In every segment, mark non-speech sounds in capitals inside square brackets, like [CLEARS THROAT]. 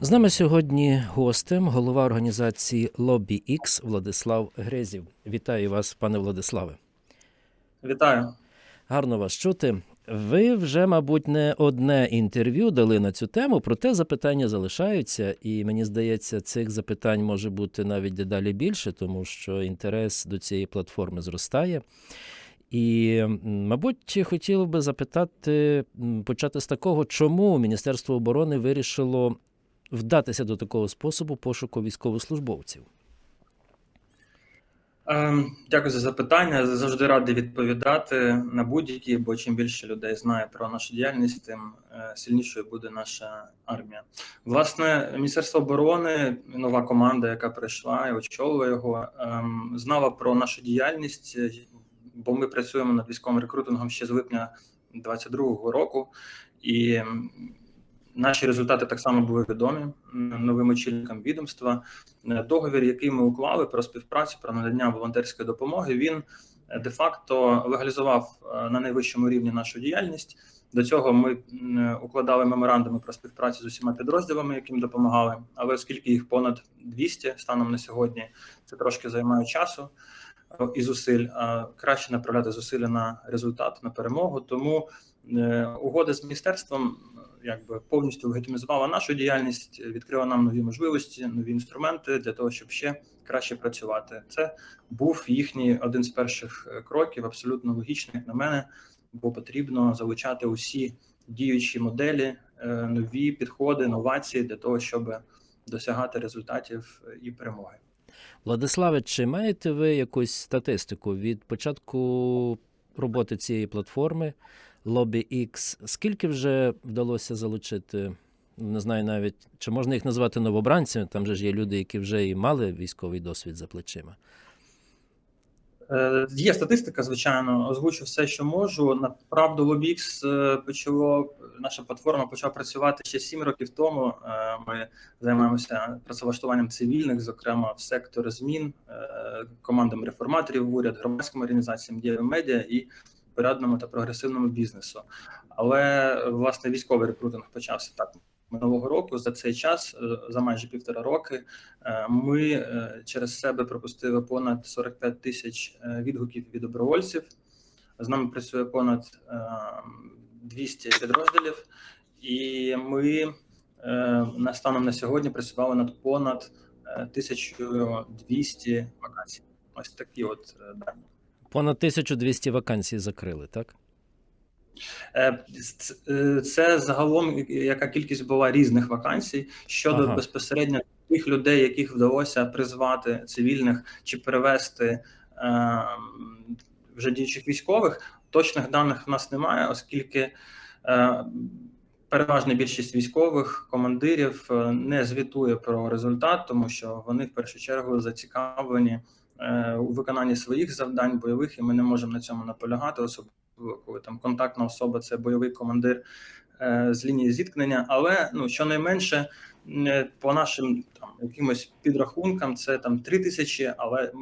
З нами сьогодні гостем голова організації Lobby X Владислав Грезів. Вітаю вас, пане Владиславе. Вітаю. Гарно вас чути. Ви вже, мабуть, не одне інтерв'ю дали на цю тему, проте запитання залишаються, і мені здається, цих запитань може бути навіть дедалі більше, тому що інтерес до цієї платформи зростає. І, мабуть, хотів би запитати, почати з такого, чому Міністерство оборони вирішило вдатися до такого способу пошуку військовослужбовців. Ем, Дякую за запитання. Завжди радий відповідати на будь-які, бо чим більше людей знає про нашу діяльність, тим е, сильнішою буде наша армія. Власне, Міністерство оборони, нова команда, яка прийшла і очолює його, ем, знала про нашу діяльність, е, бо ми працюємо над військовим рекрутингом ще з липня 2022 року, і наші результати так само були відомі новим очільникам відомства. Е, договір, який ми уклали про співпрацю про надання волонтерської допомоги, він е, де-факто легалізував е, на найвищому рівні нашу діяльність. До цього ми укладали меморандуми про співпрацю з усіма підрозділами, яким допомагали. Але оскільки їх понад 200 станом на сьогодні, це трошки займає часу і зусиль. А краще направляти зусилля на результат, на перемогу. Тому угода з міністерством якби повністю легітимізувала нашу діяльність, відкрила нам нові можливості, нові інструменти для того, щоб ще краще працювати. Це був їхній один з перших е, кроків, абсолютно логічний, як на мене, бо потрібно залучати усі діючі моделі, е, нові підходи, новації для того, щоб досягати результатів е, і перемоги. Владиславе, чи маєте ви якусь статистику від початку роботи цієї платформи Lobby X? Скільки вже вдалося залучити? Не знаю навіть, чи можна їх назвати новобранцями, там же ж є люди, які вже і мали військовий досвід за плечима. Е, Є статистика, звичайно, озвучу все, що можу. Направду Lobix е, почало наша платформа почала працювати ще сім років тому. Е, Ми займаємося працевлаштуванням цивільних, зокрема в сектор змін, командам реформаторів в уряд, громадським організаціям, дієвим медіа і порядному та прогресивному бізнесу. Але власне військовий рекрутинг почався так минулого року. За цей час, е, за майже півтора роки, Е, Ми е, через себе пропустили понад 45 тисяч відгуків від добровольців. З нами працює понад е, 200 підрозділів, і ми на станом на сьогодні працювали над понад е, 1200 вакансій. Ось такі от дані. Понад 1200 вакансій закрили, так? Е, е, Це загалом яка кількість була різних вакансій щодо Ага. безпосередньо тих людей, яких вдалося призвати цивільних чи перевести е, вже діючих військових. Точних даних в нас немає, оскільки е, переважна більшість військових командирів е, не звітує про результат, тому що вони в першу чергу зацікавлені у виконанні своїх завдань бойових, і ми не можемо на цьому наполягати, особливо коли там контактна особа це бойовий командир е, з лінії зіткнення. Але ну щонайменше е, по нашим там якимось підрахункам, це там три тисячі, але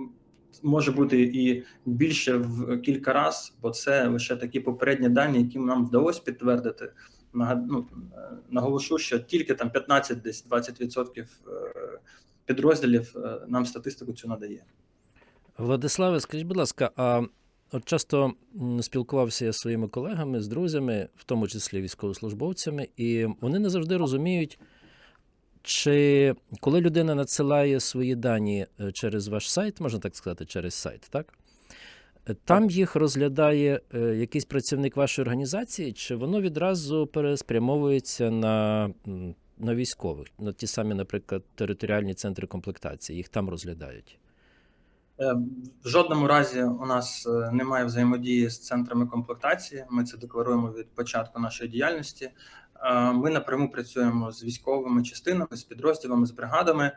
може бути і більше в кілька разів, бо це лише такі попередні дані, які нам вдалося підтвердити. Ну, е, наголошу, що тільки там 15 десь 20% е, підрозділів е, нам статистику цю надає. Владиславе, скажіть, будь ласка, а от часто спілкувався я зі своїми колегами, з друзями, в тому числі військовослужбовцями, і вони не завжди розуміють, чи коли людина надсилає свої дані е, через ваш сайт, можна так сказати, через сайт, так? Там їх розглядає е, якийсь працівник вашої організації, чи воно відразу переспрямовується на, на військових, на ті самі, наприклад, територіальні центри комплектації, їх там розглядають. Е, В жодному разі у нас е, немає взаємодії з центрами комплектації. Ми це декларуємо від початку нашої діяльності. Е, Ми напряму працюємо з військовими частинами, з підрозділами, з бригадами. Е,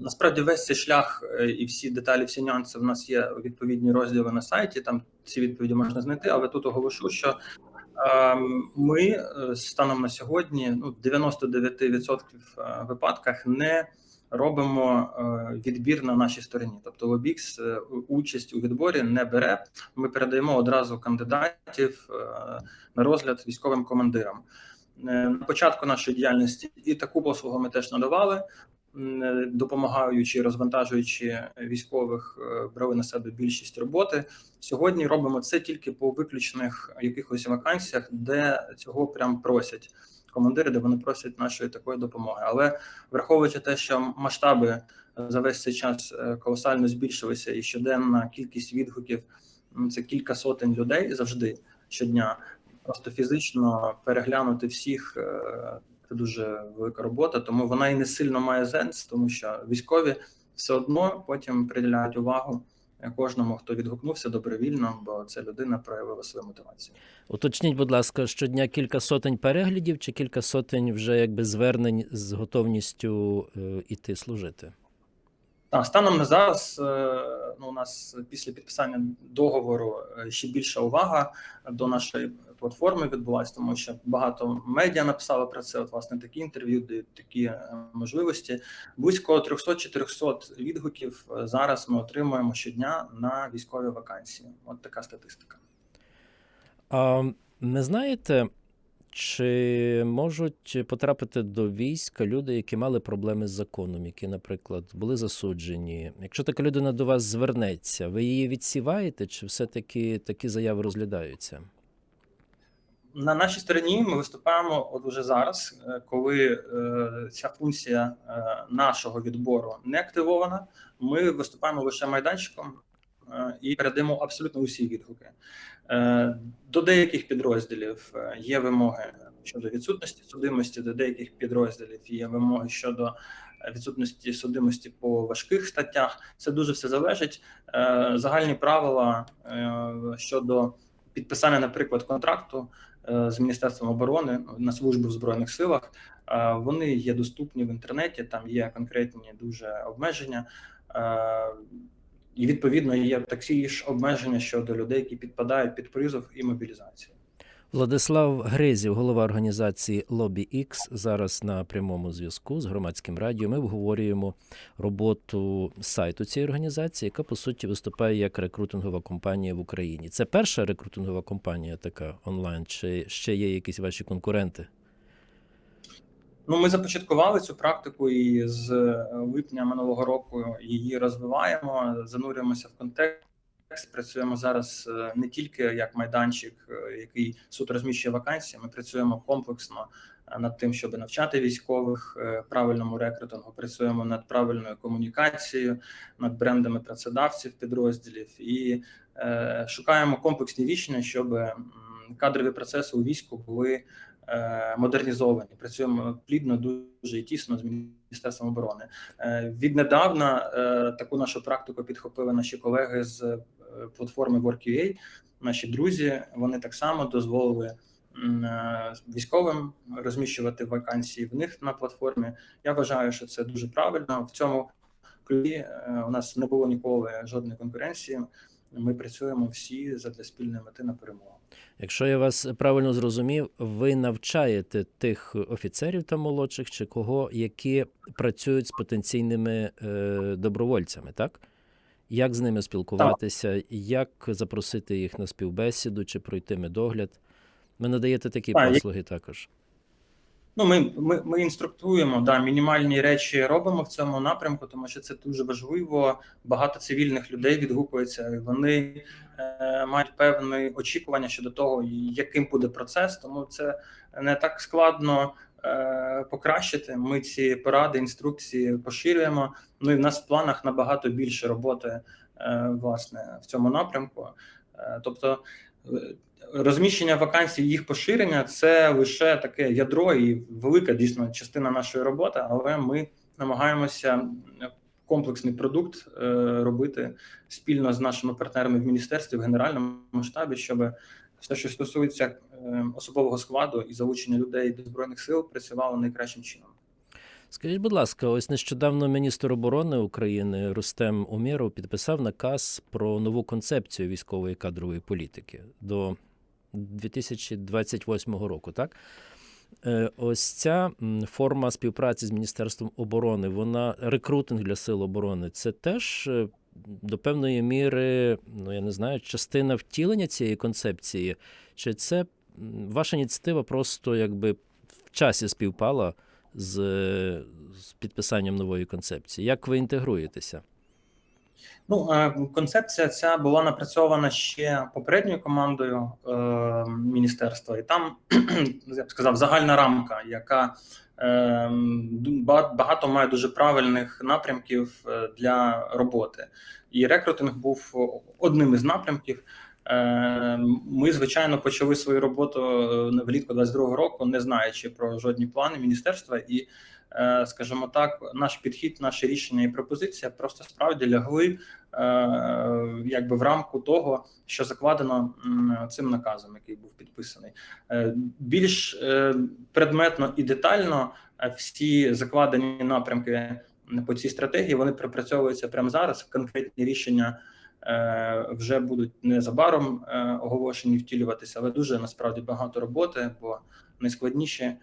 Насправді, весь цей шлях і всі деталі, всі нюанси в нас є відповідні розділи на сайті. Там ці відповіді можна знайти, але тут оголошу, що е, ми станом на сьогодні ну, в 99% е, випадках не робимо е, відбір на нашій стороні. Тобто Лобікс е, участь у відборі не бере. Ми передаємо одразу кандидатів е, на розгляд військовим командирам. На початку нашої діяльності і таку послугу ми теж надавали, допомагаючи, розвантажуючи військових, брали на себе більшість роботи. Сьогодні робимо це тільки по виключених якихось вакансіях, де цього прям просять командири, де вони просять нашої такої допомоги. Але враховуючи те, що масштаби за весь цей час е, колосально збільшилися, і щоденна кількість відгуків це кілька сотень людей завжди щодня. Просто фізично переглянути всіх е, це дуже велика робота, тому вона і не сильно має сенс, тому що військові все одно потім приділяють увагу кожному, хто відгукнувся добровільно, бо ця людина проявила свою мотивацію. Уточніть, будь ласка, щодня кілька сотень переглядів чи кілька сотень вже якби звернень з готовністю е, іти служити? Так, станом на зараз е, ну, у нас після підписання договору е, ще більша увага до нашої платформи відбулася, тому що багато медіа написало про це. От власне такі інтерв'ю, де такі е, можливості. Близько 300-400 відгуків е, зараз ми отримуємо щодня на військові вакансії. От така статистика. А не знаєте, чи можуть потрапити до війська люди, які мали проблеми з законом, які, наприклад, були засуджені? Якщо така людина до вас звернеться, ви її відсіваєте, чи все-таки такі заяви розглядаються? На нашій стороні ми виступаємо от уже зараз, е, коли е, ця функція е, нашого відбору не активована. Ми виступаємо лише майданчиком і передаємо абсолютно усі відгуки. До деяких підрозділів є вимоги щодо відсутності судимості, до деяких підрозділів є вимоги щодо відсутності судимості по важких статтях. Це дуже все залежить. Загальні правила щодо підписання, наприклад, контракту з Міністерством оборони на службу в збройних силах. е, Вони є доступні в інтернеті. Там є конкретні дуже обмеження. е, І відповідно є такі ж обмеження щодо людей, які підпадають під призов і мобілізацію. Владислав Гризів, голова організації Lobby X, зараз на прямому зв'язку з громадським радіо. Ми обговорюємо роботу сайту цієї організації, яка по суті виступає як рекрутингова компанія в Україні. Це перша рекрутингова компанія така онлайн, чи ще є якісь ваші конкуренти? Ну, ми започаткували цю практику і з е, липня минулого року її розвиваємо, занурюємося в контекст. Працюємо зараз е, не тільки як майданчик, е, який суд розміщує вакансії. Ми працюємо комплексно е, над тим, щоб навчати військових правильному рекрутингу. Працюємо над правильною комунікацією, над брендами працедавців підрозділів і е, шукаємо комплексні рішення, щоб кадрові процеси у війську були е, модернізовані. Працюємо плідно, дуже і тісно з міністерством оборони. Е, Віднедавна е, таку нашу практику підхопили наші колеги з платформи Work.ua, наші друзі. Вони так само дозволили е, військовим розміщувати вакансії в них на платформі. Я вважаю, що це дуже правильно. В цьому ключі е, у нас не було ніколи жодної конкуренції. Ми працюємо всі задля спільної мети на перемогу. Якщо я вас правильно зрозумів, ви навчаєте тих офіцерів та молодших чи кого, які працюють з потенційними е, добровольцями, так? Як з ними спілкуватися, як запросити їх на співбесіду чи пройти медогляд? Ви надаєте такі Так, послуги також. Ну, ми, ми, ми інструктуємо, да, мінімальні речі робимо в цьому напрямку, тому що це дуже важливо. Багато цивільних людей відгукується. і Вони е, мають певні очікування щодо того, яким буде процес. Тому це не так складно покращити. Ми ці поради, інструкції поширюємо. Ну і в нас в планах набагато більше роботи е, власне в цьому напрямку. Е, тобто. е, Розміщення вакансій, їх поширення це лише таке ядро і велика дійсно частина нашої роботи, але ми намагаємося комплексний продукт е, робити спільно з нашими партнерами в міністерстві в генеральному штабі, щоб все, що стосується е, особового складу і залучення людей до збройних сил, працювало найкращим чином. Скажіть, будь ласка, ось нещодавно міністр оборони України Рустем Умєров підписав наказ про нову концепцію військової кадрової політики до 2028 року, так? Е, Ось ця форма співпраці з Міністерством оборони, вона рекрутинг для сил оборони. Це теж е, до певної міри, ну я не знаю, частина втілення цієї концепції, чи це ваша ініціатива просто якби в часі співпала з, з підписанням нової концепції. Як ви інтегруєтеся? Ну, е, концепція ця була напрацьована ще попередньою командою е, міністерства, і там [CLEARS THROAT] я б сказав загальна рамка, яка багато має дуже правильних напрямків е, для роботи. І рекрутинг був одним із напрямків. Е, Ми, звичайно, почали свою роботу е, влітку 22-го року, не знаючи про жодні плани міністерства, і, скажімо так, наш підхід, наше рішення і пропозиція просто справді лягли е, якби в рамку того, що закладено цим наказом, який був підписаний. Е, Більш е, предметно і детально е, всі закладені напрямки по цій стратегії вони пропрацьовуються прямо зараз. Конкретні рішення е, вже будуть незабаром е, оголошені втілюватися, але дуже насправді багато роботи, бо найскладніші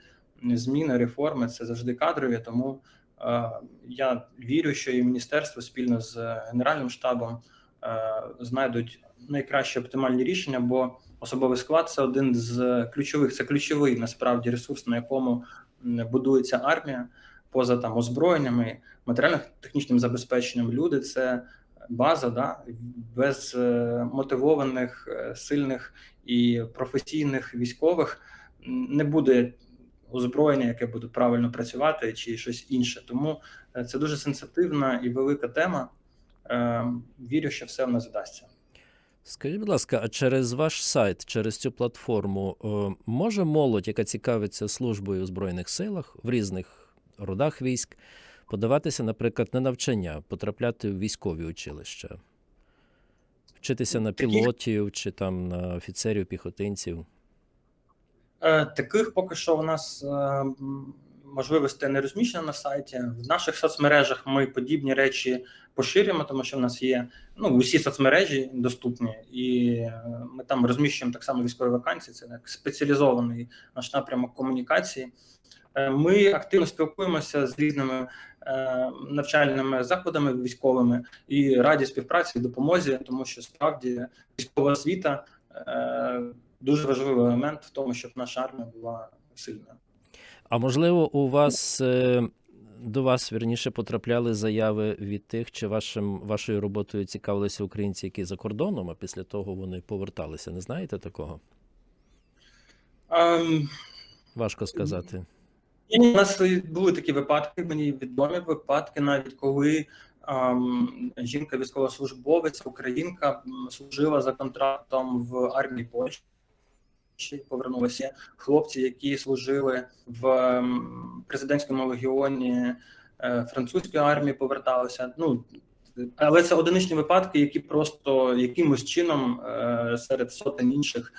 зміни, реформи це завжди кадрові. Тому е, я вірю, що і міністерство спільно з генеральним штабом е, знайдуть найкращі оптимальні рішення, бо особовий склад це один з ключових, це ключовий насправді ресурс, на якому будується армія, поза там озброєннями, матеріально-технічним забезпеченням. Люди це база, да без е, мотивованих, е, сильних і професійних військових не буде озброєння, яке буде правильно працювати, чи щось інше. Тому е, це дуже сенситивна і велика тема. Е, Вірю, що все в нас вдасться. Скажіть, будь ласка, а через ваш сайт, через цю платформу, е, може молодь, яка цікавиться службою у Збройних силах в різних родах військ, подаватися, наприклад, на навчання, потрапляти в військові училища, вчитися на пілотів чи там на офіцерів, піхотинців? Е, Таких поки що у нас е, м, можливостей не розміщено на сайті. В наших соцмережах ми подібні речі поширюємо, тому що в нас є ну усі соцмережі доступні, і е, ми там розміщуємо так само військові вакансії. Це як спеціалізований наш напрямок комунікації. Ми активно спілкуємося з різними навчальними закладами військовими і раді співпраці і допомозі, тому що справді військова освіта дуже важливий елемент в тому, щоб наша армія була сильною. А можливо, у вас е, до вас вірніше потрапляли заяви від тих, чи вашим вашою роботою цікавилися українці, які за кордоном, а після того вони поверталися. Не знаєте такого? Ем, Важко сказати. і у нас були такі випадки, мені відомі випадки, навіть коли ем, жінка військовослужбовець, українка служила за контрактом в армії Польщі. Повернулися хлопці, які служили в президентському легіоні е, французької армії, поверталися. Ну але це одиничні випадки, які просто якимось чином е, серед сотень інших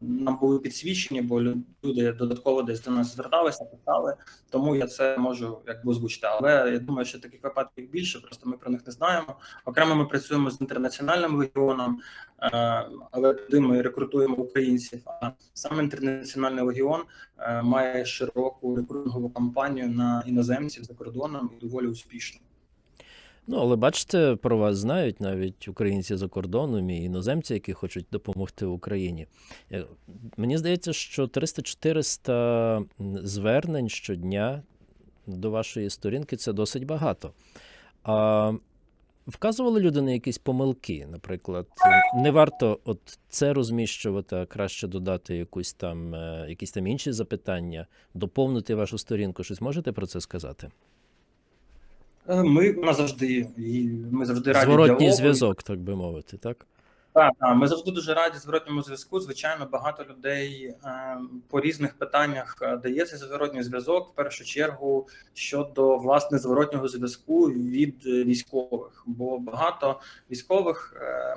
нам були підсвічені, бо лю- люди додатково десь до нас зверталися, питали. Тому я це можу якби озвучити. Але я думаю, що таких випадків більше, просто ми про них не знаємо. Окремо ми працюємо з інтернаціональним легіоном, е, але туди ми рекрутуємо українців. А сам інтернаціональний легіон е, має широку рекрутингову кампанію на іноземців за кордоном і доволі успішно. Ну, але бачите, про вас знають навіть українці за кордоном і іноземці, які хочуть допомогти Україні. Е, Мені здається, що 300-400 звернень щодня до вашої сторінки це досить багато. А вказували люди на якісь помилки, наприклад, не варто от це розміщувати, а краще додати якусь там, е, якісь там інші запитання, доповнити вашу сторінку. Щось можете про це сказати? Е, Ми назавжди і ми завжди раді Зворотній діалогу. зв'язок, так би мовити, так? Так, так, ми завжди дуже раді зворотньому зв'язку. Звичайно, багато людей е, по різних питаннях е, дається зворотній зв'язок. В першу чергу щодо власне зворотнього зв'язку від військових, бо багато військових. Е,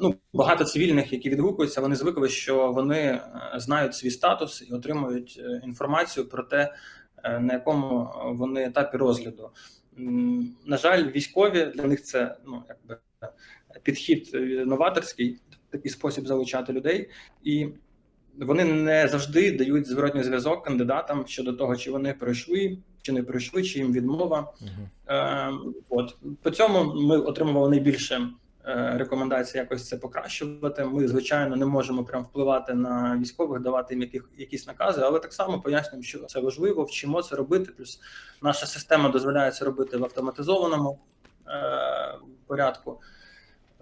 Ну, багато цивільних, які відгукуються, вони звикли, що вони е, знають свій статус і отримують інформацію про те, на якому вони етапі розгляду. На жаль, військові для них це ну якби підхід е, новаторський, такий спосіб залучати людей, і вони не завжди дають зворотній зв'язок кандидатам щодо того, чи вони пройшли, чи не пройшли, чи їм відмова. Угу. Е, от по цьому ми отримували найбільше е, рекомендації якось це покращувати. Ми, звичайно, не можемо прям впливати на військових, давати їм яких, якісь накази, але так само пояснюємо, що це важливо, вчимо це робити. Плюс наша система дозволяє це робити в автоматизованому е, порядку.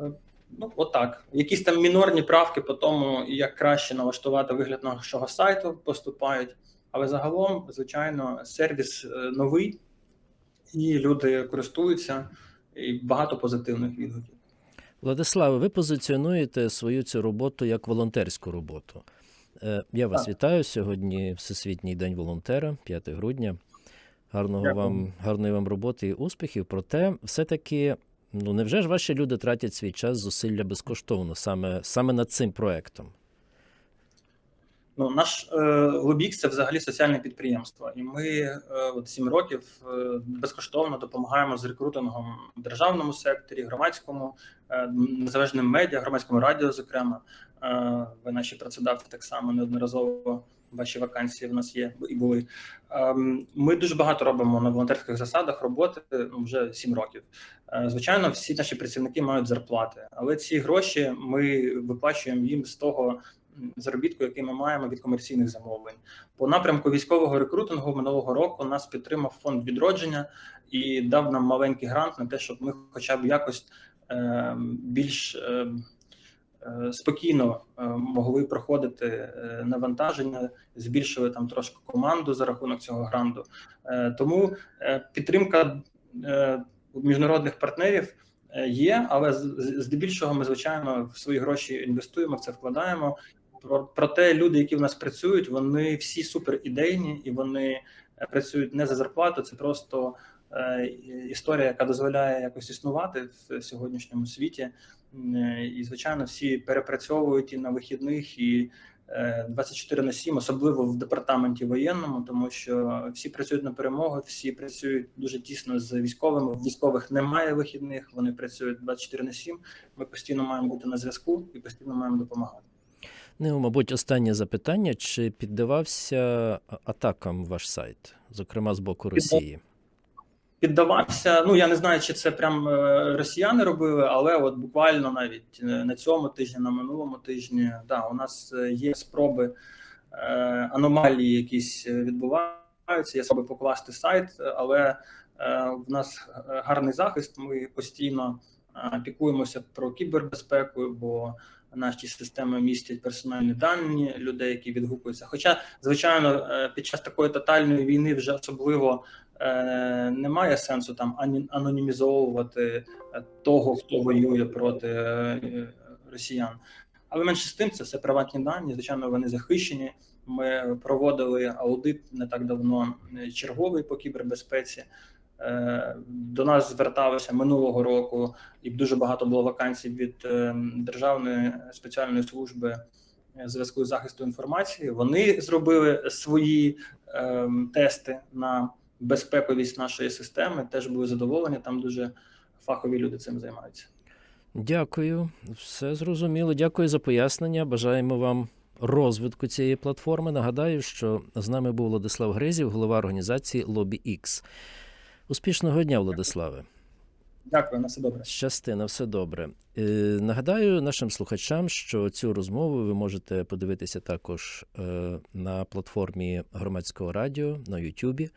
Е, Ну, отак. Якісь там мінорні правки по тому, як краще налаштувати вигляд нашого сайту, поступають. Але загалом, звичайно, сервіс е, новий, і люди користуються, і багато позитивних відгуків. Владиславе, ви позиціонуєте свою цю роботу як волонтерську роботу. Е, Я вас Так. вітаю сьогодні. Всесвітній день волонтера, 5 грудня. Гарного Дякую. вам, гарної вам роботи і успіхів. Проте, все-таки, ну невже ж ваші люди тратять свій час, зусилля безкоштовно саме, саме над цим проектом? Ну, наш е, це взагалі соціальне підприємство, і ми е, от сім років е, безкоштовно допомагаємо з рекрутингом в державному секторі, громадському, е, незалежним медіа, громадському радіо. Зокрема, ви наші працедавці так само неодноразово ваші вакансії в нас є і були. Ем, Ми дуже багато робимо на волонтерських засадах роботи ну, вже сім років. Звичайно, всі наші працівники мають зарплати, але ці гроші ми виплачуємо їм з того заробітку, який ми маємо від комерційних замовлень. По напрямку військового рекрутингу минулого року нас підтримав фонд відродження і дав нам маленький грант на те, щоб ми, хоча б якось е, більш е, е, спокійно е, могли проходити е, навантаження, збільшили там трошки команду за рахунок цього гранту. Е, тому підтримка е, міжнародних партнерів. Є, але здебільшого ми звичайно в свої гроші інвестуємо, в це вкладаємо. Про- Проте люди, які в нас працюють, вони всі супер ідейні і вони е, працюють не за зарплату. Це просто е, історія, яка дозволяє якось існувати в сьогоднішньому світі. Е, І звичайно, всі перепрацьовують і на вихідних, і е, 24 на 7, особливо в департаменті воєнному, тому що всі працюють на перемогу, всі працюють дуже тісно з військовими. Військових немає вихідних, вони працюють 24 на 7. Ми постійно маємо бути на зв'язку і постійно маємо допомагати. Ну, мабуть, останнє запитання: чи піддавався атакам ваш сайт, зокрема з боку Росії? піддавався. Ну я не знаю, чи це прям е, росіяни робили, але от буквально навіть е, на цьому тижні, на минулому тижні, да, у нас е, є спроби аномалії, якісь відбуваються. Є спроби покласти сайт, але в нас гарний захист. Ми постійно піклуємося про кібербезпеку, бо наші системи містять персональні дані людей, які відгукуються. Хоча, звичайно, е, під час такої тотальної війни вже особливо е, немає сенсу там анонімізовувати е, того, хто воює проти е, росіян. Але менше з тим, це все приватні дані. Звичайно, вони захищені. Ми проводили аудит не так давно е, черговий по кібербезпеці. Е, До нас зверталися минулого року, і дуже багато було вакансій від е, Державної спеціальної служби е, зв'язку з захисту інформації. Вони зробили свої тести на безпековість нашої системи. Теж були задоволені. Там дуже фахові люди цим займаються. Дякую, все зрозуміло. Дякую за пояснення. Бажаємо вам розвитку цієї платформи. Нагадаю, що з нами був Владислав Гризів, голова організації Lobby X. Успішного дня, Владиславе. Дякую, на все добре. Щасти, на все добре. Е, нагадаю нашим слухачам, що цю розмову ви можете подивитися також е, на платформі громадського радіо на Ютубі.